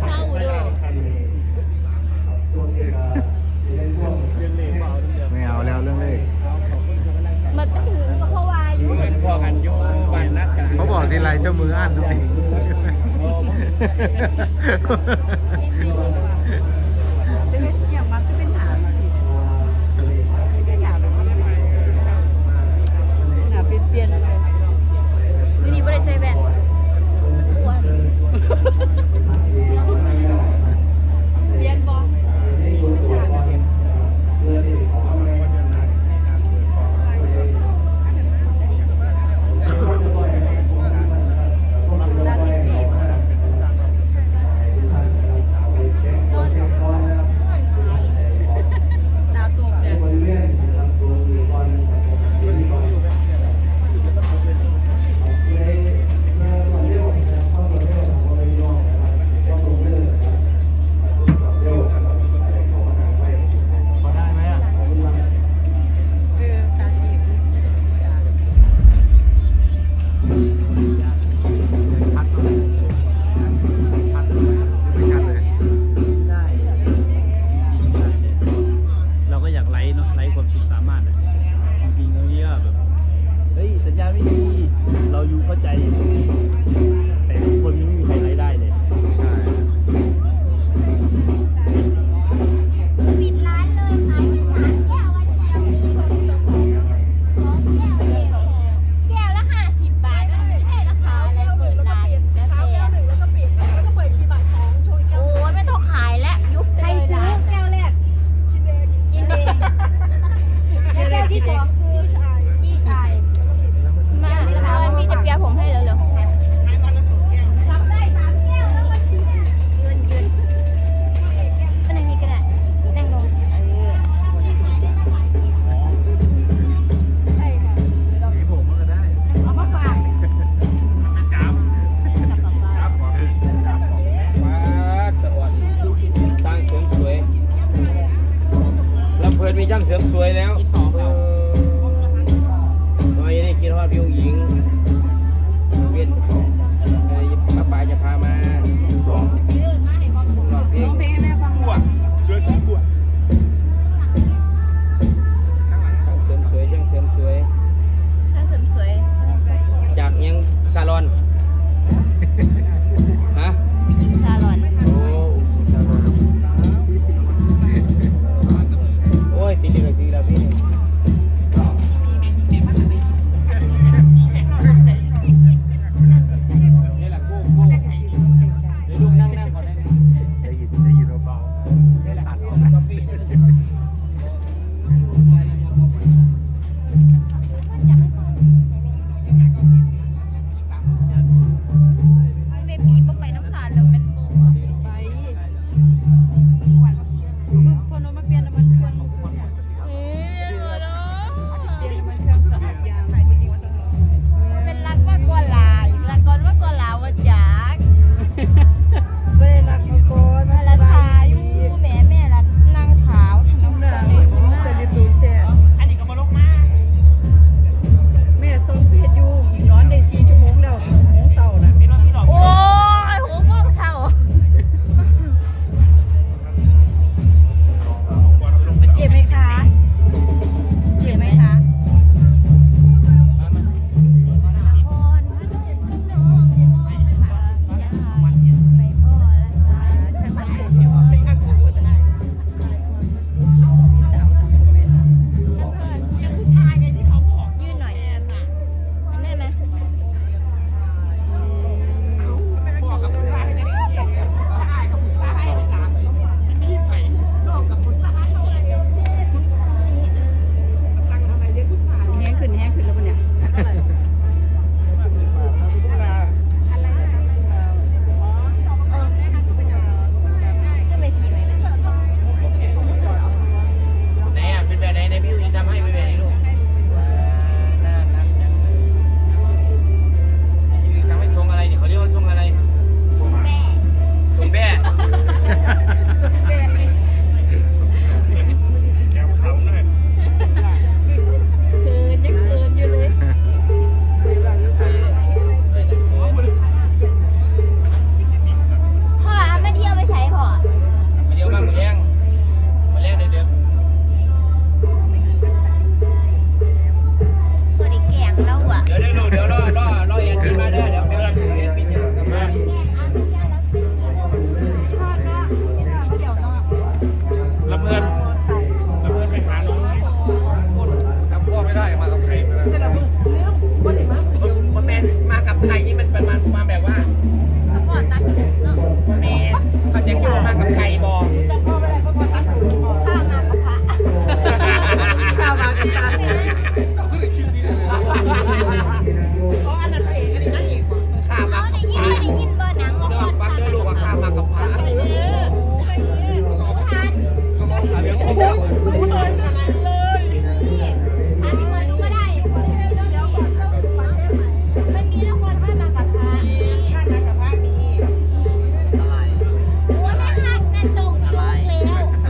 เศร้าเด้อไม่เอาแล้วเรื่องเลขมันก็ถึงก็เพราะว่าอยู่เป็นพ่อกันอยู่บ้านนัดกันเขาบอกทีไรเจ้ามืออ่านทุกทีเ